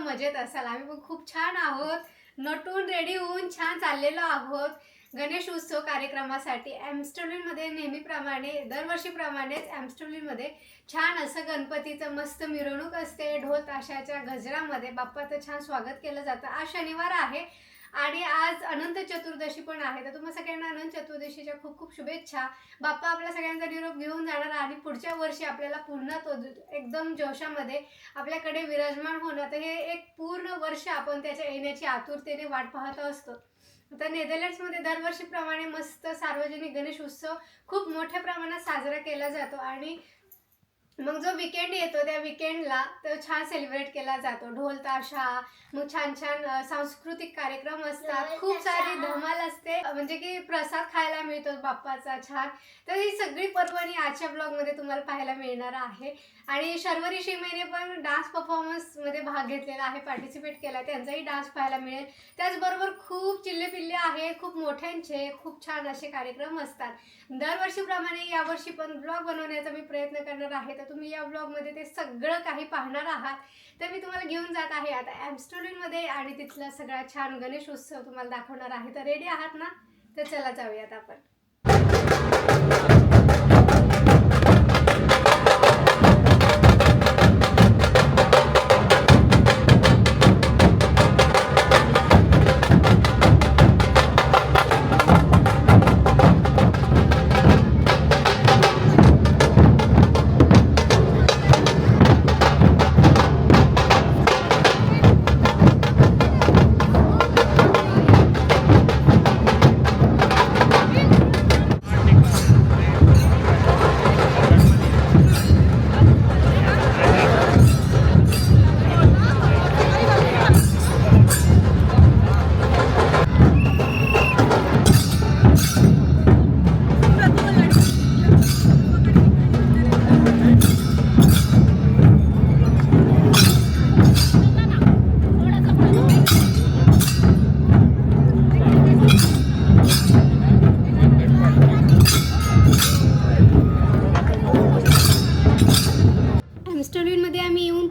मजेत असाल. आम्ही पण खूप छान आहोत. नटून रेडी होऊन छान चाललेलो आहोत. गणेश उत्सव कार्यक्रमासाठी ॲम्स्टर्लिनमध्ये नेहमीप्रमाणे दरवर्षीप्रमाणेच ॲम्स्टर्लिनमध्ये छान असं गणपतीचं मस्त मिरवणूक असते. ढोल ताशाच्या गजरामध्ये बाप्पाचं छान स्वागत केलं जातं. आज शनिवार आहे. आणि आज अनंत चतुर्दशी पण आहे. तर तुम्हाला सगळ्यांना अनंत चतुर्दशीच्या खूप खूप शुभेच्छा. बाप्पा आपल्या सगळ्यांचा निरोप घेऊन जाणार आणि पुढच्या वर्षी आपल्याला पुन्हा तो एकदम जोशामध्ये आपल्याकडे विराजमान होणं तर हे एक पूर्ण वर्ष आपण त्याच्या येण्याची आतुरतेने वाट पाहत असतो. तर नेदरलँड्समध्ये दरवर्षीप्रमाणे मस्त सार्वजनिक गणेश उत्सव खूप मोठ्या प्रमाणात साजरा केला जातो. आणि मग जो विकेंड येतो त्या विकेंडला तो छान सेलिब्रेट केला जातो. ढोल ताशा मग छान छान सांस्कृतिक कार्यक्रम असतात. खूप सारी. धमाल असते. म्हणजे की प्रसाद खायला मिळतो बाप्पाचा छान. तर ही सगळी पर्वणी आजच्या ब्लॉगमध्ये तुम्हाला पाहायला मिळणार आहे. आणि शर्वरी शिमेने पण डान्स परफॉर्मन्समध्ये भाग घेतलेला आहे पार्टिसिपेट केला त्यांचाही डान्स पाहायला मिळेल. त्याचबरोबर खूप चिल्लेपिल्ले आहे खूप मोठ्यांचे खूप छान असे कार्यक्रम असतात. दरवर्षीप्रमाणे यावर्षी पण ब्लॉग बनवण्याचा मी प्रयत्न करणार आहे. तर तुम्ही या ब्लॉगमध्ये ते सगळं काही पाहणार आहात. तर मी तुम्हाला घेऊन जात आहे आता ॲम्स्टोलिनमध्ये आणि तिथला सगळा छान गणेश उत्सव तुम्हाला दाखवणार आहे. तर रेडी आहात ना? तर चला जाऊयात आपण.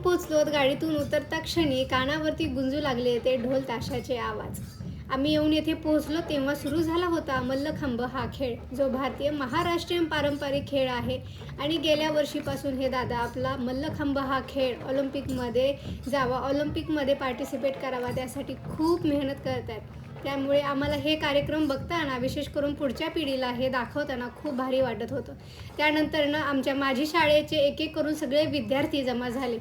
पोचलो गाडीतून उतरता क्षणी कानावरती गुंजू लागले ते ढोल ताशाचे आवाज. आम्ही येऊन येथे पोहोचलो तेव्हा सुरू झाला होता मल्लखंब हा खेळ जो भारतीय महाराष्ट्रीयन पारंपरिक खेळ आहे. आणि गेल्या वर्षीपासून हे दादा आपला मल्लखंब हा खेळ ऑलिम्पिकमध्ये जावा ऑलिम्पिकमध्ये पार्टिसिपेट करावा त्यासाठी खूप मेहनत करत आहेत त्यामुळे आम्हाला हे कार्यक्रम बघताना विशेष करून पुढच्या पिढीला हे दाखवताना खूप भारी वाटत होतं. त्यानंतर ना आमच्या माझी शाळेचे एक एक करून सगळे विद्यार्थी जमा झाले.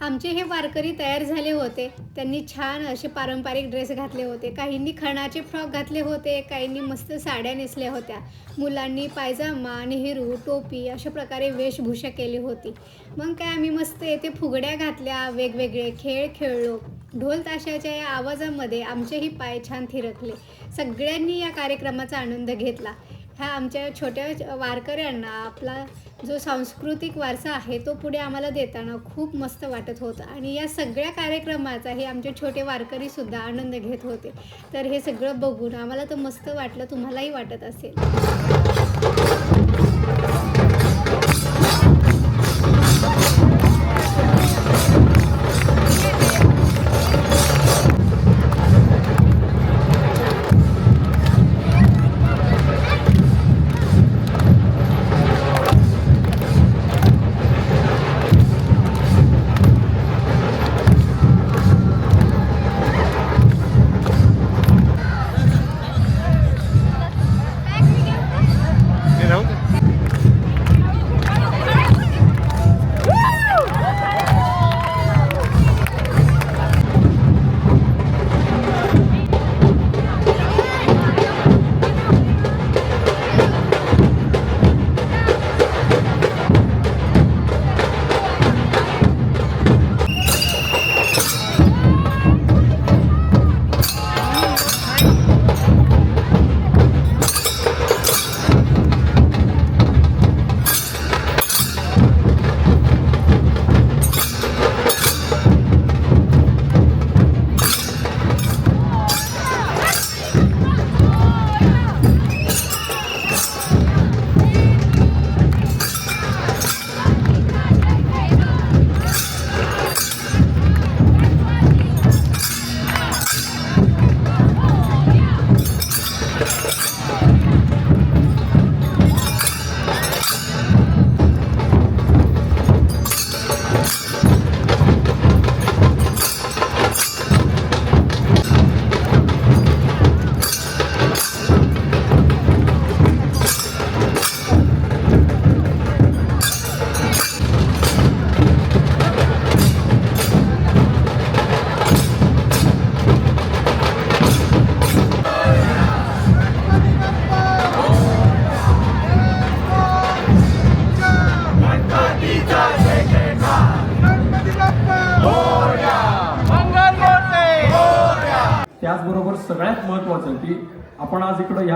आमचे हे वारकरी तयार झाले होते. त्यांनी छान असे पारंपरिक ड्रेस घातले होते. काहींनी खणाचे फ्रॉक घातले होते काहींनी मस्त साड्या नेसल्या होत्या. मुलांनी पायजामा नेहरू टोपी अशा प्रकारे वेशभूषा केली होती. मग काय आम्ही मस्त येथे फुगड्या घातल्या वेगवेगळे खेळ खेळलो. ढोल ताशाच्या या आवाजामध्ये आमचेही पाय छान थिरकले. सगळ्यांनी या कार्यक्रमाचा आनंद घेतला. ह्या आमच्या छोट्या वारकऱ्यांना आपला जो सांस्कृतिक वारसा आहे तो पुढे आम्हाला देताना खूप मस्त वाटत होतं. आणि या सगळ्या कार्यक्रमाचा हे आमचे छोटे वारकरीसुद्धा आनंद घेत होते. तर हे सगळं बघून आम्हाला तर मस्त वाटलं तुम्हालाही वाटत असेल.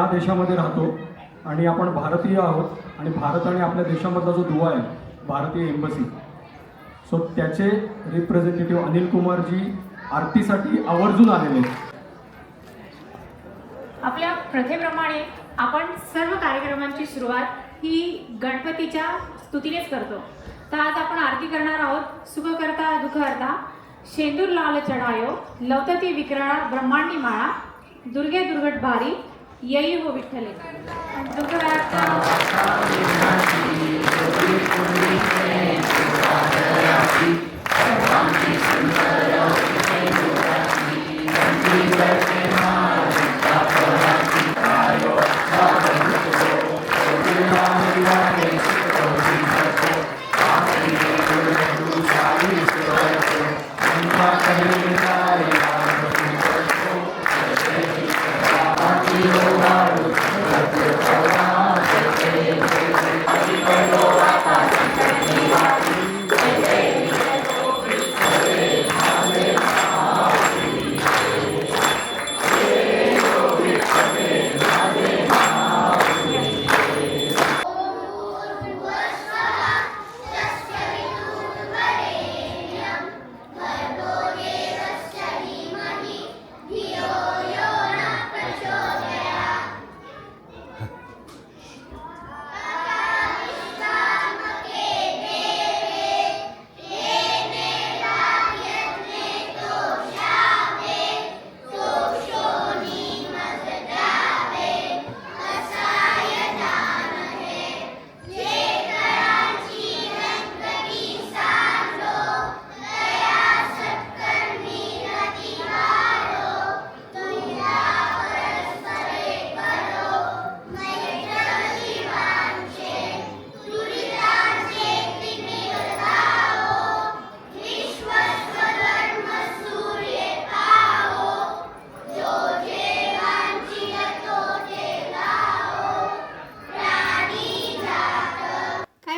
या देशामध्ये राहतो आणि आपण भारतीय आहोत आणि भारत आणि आपल्या देशामधला जो दुवा आहे भारतीय एम्बसी सो त्याचे रिप्रेझेंटेटिव्ह अनिल कुमारजी आरतीसाठी आवर्जून आलेले आहेत. आपल्या प्रथेप्रमाणे आपण सर्व कार्यक्रमांची सुरुवात ही गणपतीच्या स्तुतीनेच करतो. तर आज आपण आरती करणार आहोत सुख करता दुःख करता शेंदूर लाल चढायो लवतती विक्रणा ब्रह्मांडी माळा दुर्गे दुर्घट भारी यही हो विठ्ठले दुःख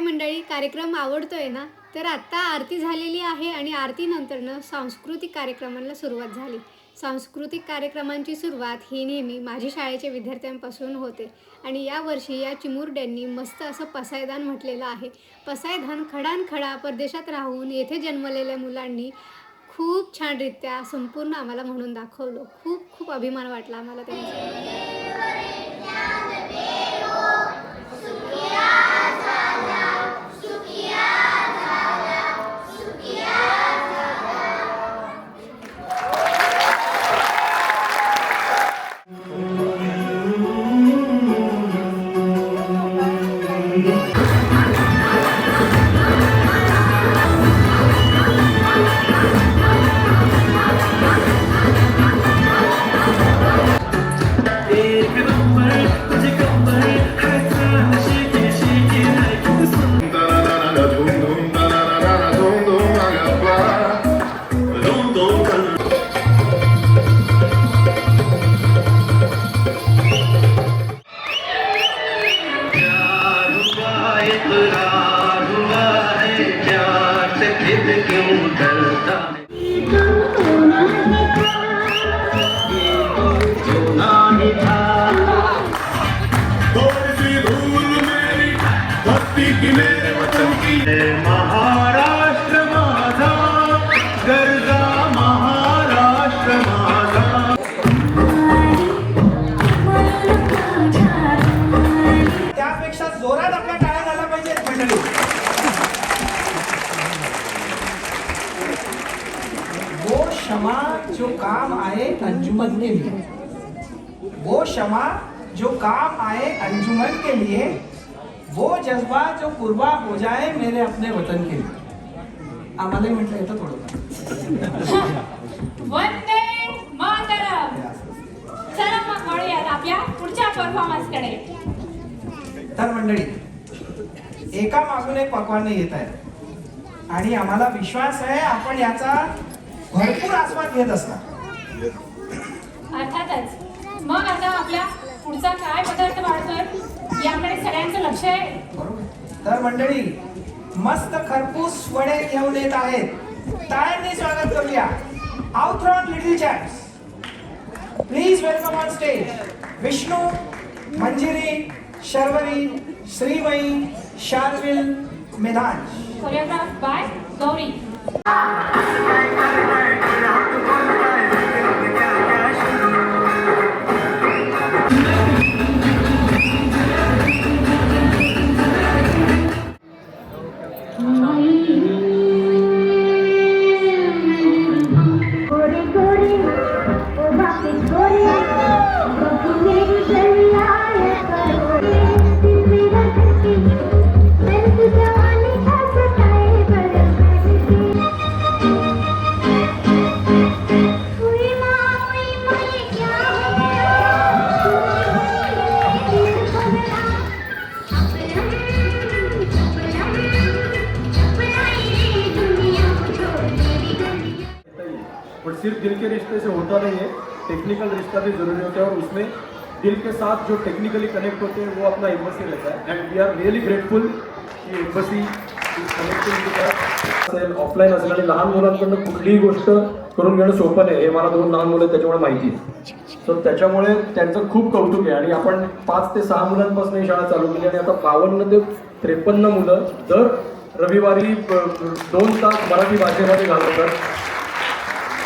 मंडळी कार्यक्रम आवडतोय ना तर आत्ता आरती झालेली आहे आणि आरतीनंतरनं सांस्कृतिक कार्यक्रमांना सुरुवात झाली. सांस्कृतिक कार्यक्रमांची सुरुवात ही नेहमी माझी शाळेच्या विद्यार्थ्यांपासून होते आणि यावर्षी या चिमुरड्यांनी मस्त असं पसायदान म्हटलेलं आहे. पसायदान खडानखडा परदेशात राहून येथे जन्मलेल्या मुलांनी खूप छानरित्या संपूर्ण आम्हाला म्हणून दाखवलं. खूप खूप अभिमान वाटला आम्हाला त्यांचा महाराष्ट्र माझा गरजा महाराष्ट्र माझा. त्यापेक्षा जोरात आपल्या टाळ्या झाल्या पाहिजेत मंडळी. वो क्षमा जो काम आए अंजुमन के लिए. वो क्षमा जो काम आए अंजुमन के लिए वो जज्बा जो कुर्बा हो जाए मेरे अपने वतन के लिए। आम्हालाही म्हटलं येतं थोडं वंदे मातरम। चला मग वळूयात आपल्या पुढच्या परफॉर्मन्सकडे. तर मंडळी एका मागून एक पकवाने येत आहेत आणि आम्हाला विश्वास आहे आपण याचा भरपूर आस्वाद घेत असणार. अर्थातच. मग आता आपल्या पुढचा काय पदार्थ वाढतोय? याकडे सगळ्यांचं लक्ष आहे. बरोबर तर मंडळी मस्त खरपूस वडे घेऊन येत आहेत. टाळ्यांनी स्वागत करूया. आउथरॉन little champs Please welcome on stage Vishnu, Manjiri, Sharvari, Srimai, Sharvil, Midhanj. Choreograph by Gore सिर्फ दिल के रिश्ते से होता नहीं है टेक्निकल रिश्ता भी जरूरी होता है और उसमें दिल के साथ जो टेक्निकली कनेक्ट होते हैं वो अपना एम्बसी रहता है। And we are really grateful की एम्बसी असेल ऑफलाईन असेल आणि लहान मुलांकडनं कुठलीही गोष्ट करून घेणं सोपं नाही. हे मला दोन लहान मुलं त्याच्यामुळे माहिती आहे. सो त्याच्यामुळे त्यांचं खूप कौतुक आहे आणि आपण पाच ते सहा मुलांपासून ही शाळा चालू केली आणि आता बावन्न ते त्रेपन्न मुलं दर रविवारी दोन तास मराठी भाषेमध्ये घालवतात.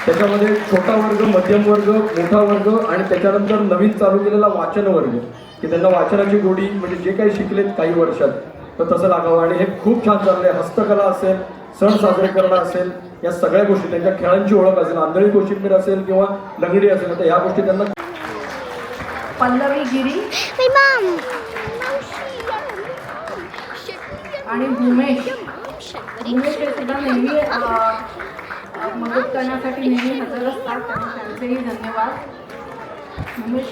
त्याच्यामध्ये छोटा वर्ग मध्यम वर्ग मोठा वर्ग आणि त्याच्यानंतर नवीन चालू केलेला वाचन वर्ग की त्यांना वाचनाची गोडी म्हणजे जे काही शिकलेत काही वर्षात तर तसं लागावं. आणि हे खूप छान चाललंय. हस्तकला असेल सण साजरे करणं असेल या सगळ्या गोष्टी त्यांच्या खेळांची ओळख असेल आंधळी कोशिंबीर असेल किंवा लंगडी असेल आता या गोष्टी त्यांना पल्लवी गिरी आणि भूमेश. भूमेश हे सुद्धा नेहमी मदत करण्यासाठी नेहमी हजर असतात. आणि त्यांचेही धन्यवाद. भूमेश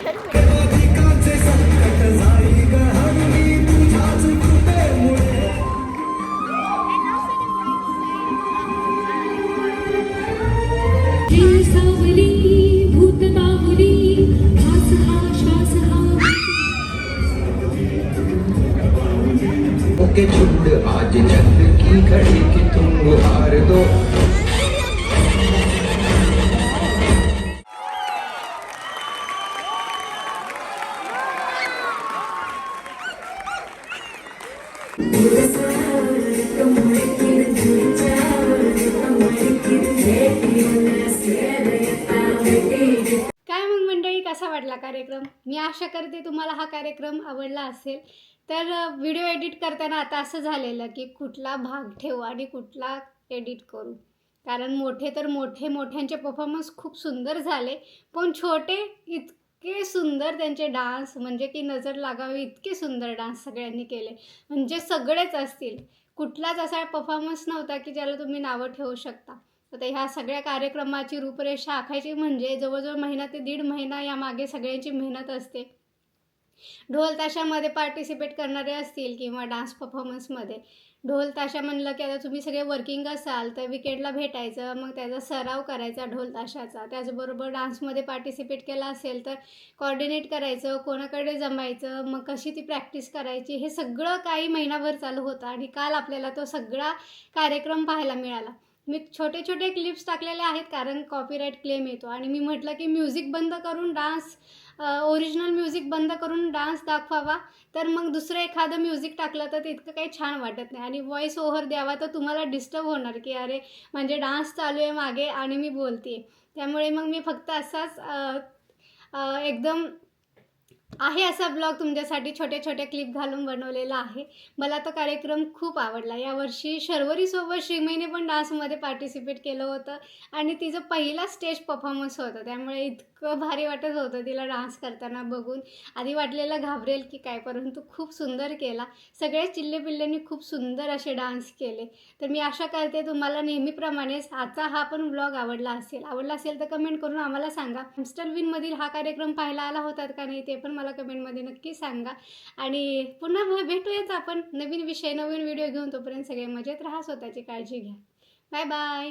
सावली भूत बाहुली श्वास हा श्वास हा के झुंड आज चंद की घड़ी की तुम गुहार दो। कार्यक्रम आवडला असेल तर व्हिडिओ एडिट करताना आता असं झालेलं की कुठला भाग ठेवू आणि कुठला एडिट करू. कारण मोठे तर मोठे मोठ्यांचे परफॉर्मन्स खूप सुंदर झाले पण छोटे इतके सुंदर त्यांचे डान्स म्हणजे की नजर लागावी इतके सुंदर डान्स सगळ्यांनी केले. म्हणजे सगळेच असतील. कुठलाच असा परफॉर्मन्स नव्हता की ज्याला तुम्ही नावं ठेवू शकता. आता ह्या सगळ्या कार्यक्रमाची रूपरेषा आखायची म्हणजे जवळजवळ महिना ते दीड महिना यामागे सगळ्यांची मेहनत असते. ढोल ताशामध्ये पार्टिसिपेट करणारे असतील किंवा डान्स परफॉर्मन्समध्ये ढोल ताशा म्हणलं की आता तुम्ही सगळे वर्किंग असाल तर विकेंडला भेटायचं मग त्याचा सराव करायचा ढोल ताशाचा. त्याचबरोबर डान्समध्ये पार्टिसिपेट केला असेल तर कॉर्डिनेट करायचं कोणाकडे जमायचं मग कशी ती प्रॅक्टिस करायची हे सगळं काही महिनाभर चालू होतं आणि काल आपल्याला तो सगळा कार्यक्रम पाहायला मिळाला. मी छोटे छोटे क्लिप्स टाकलेले आहेत कारण कॉपीराईट क्लेम येतो आणि मी म्हटलं की म्युझिक बंद करून डान्स ओरिजिनल म्युझिक बंद करून डान्स दाखवावा. तर मग दुसरं एखादं म्युझिक टाकलं तर इतकं काही छान वाटत नाही. आणि व्हॉईस ओव्हर द्यावा तर तुम्हाला डिस्टर्ब होणार की अरे म्हणजे डान्स चालू आहे मागे आणि मी बोलते त्यामुळे मग मी फक्त असाच एकदम आहे असा ब्लॉग तुमच्यासाठी छोट्या छोट्या क्लिप घालून बनवलेला आहे. मला तो कार्यक्रम खूप आवडला. यावर्षी शर्वरीसोबत श्रीमईने पण डान्समध्ये पार्टिसिपेट केलं होतं आणि तिचं पहिला स्टेज परफॉर्मन्स होतं. त्यामुळे इतकं भारी वाटत होतं तिला डान्स करताना बघून. आधी वाटलेलं घाबरेल की काय परंतु खूप सुंदर केला. सगळ्या चिल्लेपिल्ल्यांनी खूप सुंदर असे डान्स केले. तर मी आशा करते तुम्हाला नेहमीप्रमाणेच आजचा हा पण ब्लॉग आवडला असेल. आवडला असेल तर कमेंट करून आम्हाला सांगा. हॅमस्टर विनमधील हा कार्यक्रम पाहायला आला होतात का नाही ते पण मला कमेंटमध्ये नक्की सांगा. आणि पुन्हा भेटूयाच आपण. नवीन विषय नवीन व्हिडिओ घेऊन तोपर्यंत सगळे मजेत राहा स्वतःची काळजी घ्या. Bye bye